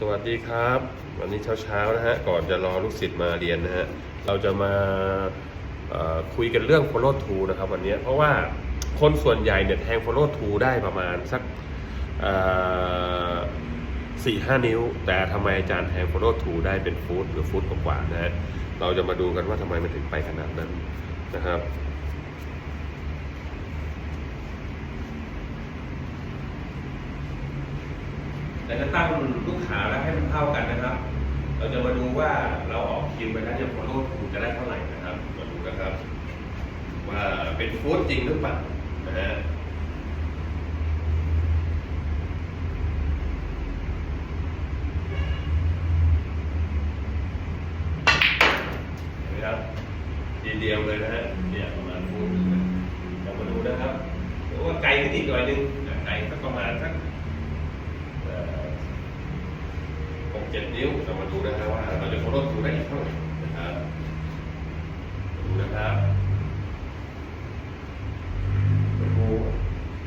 สวัสดีครับ วันนี้เช้าๆนะฮะก่อนจะรอลูกศิษย์มาเรียนนะฮะเราจะมาคุยกันเรื่อง follow t o นะครับวันนี้เพราะว่าคนส่วนใหญ่เนี่ยแทง follow t o ได้ประมาณสักสี่ห้านิ้ว แต่ทำไมอาจารย์แทง follow t o ได้เป็นฟุตหรือฟุตกว่าๆนะฮะเราจะมาดูกันว่าทำไมมันถึงไปขนาดนั้นนะครับ แต่จะตั้งลูกขาแล้วให้มันเท่ากันนะครับ เราจะมาดูว่าเราออกคิวไปแล้วจะฟอลโล่ถูกจะได้เท่าไหร่นะครับมาดูนะครับ ว่าเป็นโฟุตจริงหรือเปล่านะฮะเห็นไหมครับทีเดียวเลยนะฮะเนี่ยประมาณฟุตนึงนะเรามาดูนะครับหรือว่าไกลขึ้นอีกหน่อยหนึงไกลสักประมาณสัก เอ่อหก เจ็ดนิ้วเรามาดูนะครับว่าเราจะโฟลว์ทูได้อีกเท่าไหร่นะครับ ดูนะครับดู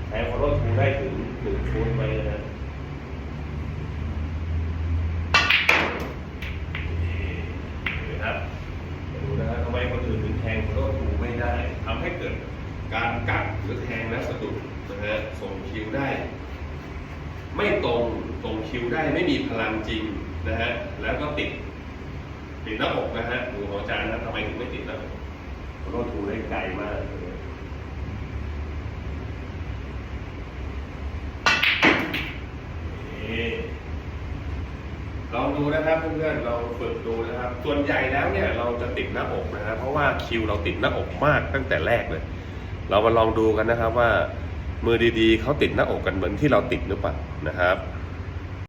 แทนโฟลว์ทูได้ถึงหนึ่งฟุตไหมนะฮะนี่เห็นไหมครับดูนะครับทำไมคนอื่นถึงแทงโฟลว์ไม่ได้ทำให้เกิดการกัดหรือแทงแล้วสะดุดนะฮะส่งคิวได้ ไม่ตรงตรงคิ้วได้ไม่มีพลังจริงนะฮะแล้วก็ติดติดหน้าอกนะฮะดูของอาจารย์นะทำไมถึงไม่ติดหน้าอกโรทูได้ไกลมากลองดูนะครับเพื่อนๆเราฝึกดูนะครับ ส่วนใหญ่แล้วเนี่ยเราจะติดหน้าอกนะฮะเพราะว่าคิวเราติดหน้าอกมากตั้งแต่แรกเลย เรามาลองดูกันนะครับว่า มือดีๆเขาติดหน้าอกกันเหมือนที่เราติดหรือเปล่านะครับ